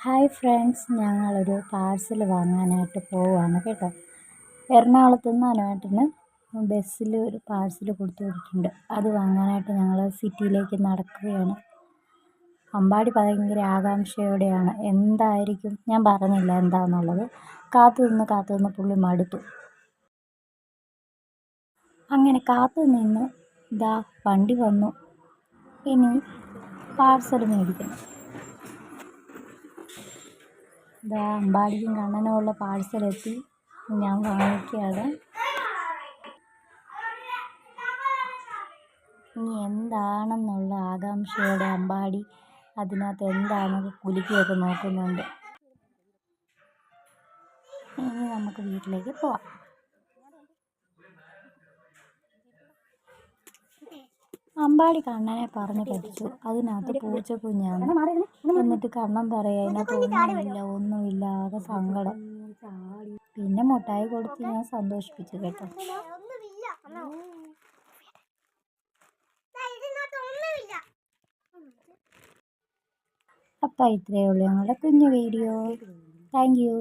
Hi friends ഞങ്ങളൊരു parcel വാങ്ങാനായിട്ട് പോവുകയാണ് കേട്ടോ. എറണാകുളത്തു നിന്ന് അനുവേട്ടന് ബസ്സിൽ ഒരു പാഴ്സൽ കൊടുത്തു വിട്ടിട്ടുണ്ട്. അത് വാങ്ങാനായിട്ട് ഞങ്ങൾ സിറ്റിയിലേക്ക് നടക്കുകയാണ്. അമ്പാടി ഭയങ്കര ആകാംക്ഷയോടെയാണ്. എന്തായിരിക്കും? ഞാൻ പറഞ്ഞില്ല എന്താണെന്നുള്ളത് കാത്തു നിന്ന് കാത്തു നിന്ന് പുള്ളി മടുത്തു. അങ്ങനെ കാത്തു നിന്ന് ഇതാ വണ്ടി വന്നു. ഇനി പാഴ്സൽ മേടിക്കണം. ഇതാ അമ്പാടിക്കും കണ്ണനുമുള്ള പാഴ്സൽ എത്തി ഞാൻ വാങ്ങിക്കുകയാണ് ഇനി എന്താണെന്നുള്ള ആകാംക്ഷയോടെ അമ്പാടി അതിനകത്ത് എന്താണെന്ന് കുലുക്കിയൊക്കെ നോക്കുന്നുണ്ട്. ഇനി നമുക്ക് വീട്ടിലേക്ക് പോവാം. അമ്പാടി കണ്ണനെ പറഞ്ഞ് പഠിച്ചു. അതിനകത്ത് പൂച്ചക്കുഞ്ഞാണ് എന്നിട്ട് കണ്ണൻ പറയാ അതിനകത്ത് ഒന്നുമില്ല ഒന്നുമില്ല ആകെ സങ്കടം. പിന്നെ മുട്ടായി കൊടുത്ത് ഞാൻ സന്തോഷിപ്പിച്ചു കേട്ടോ. അപ്പം ഇത്രയേ ഉള്ളൂ ഞങ്ങളുടെ കുഞ്ഞു വീഡിയോ. Thank you.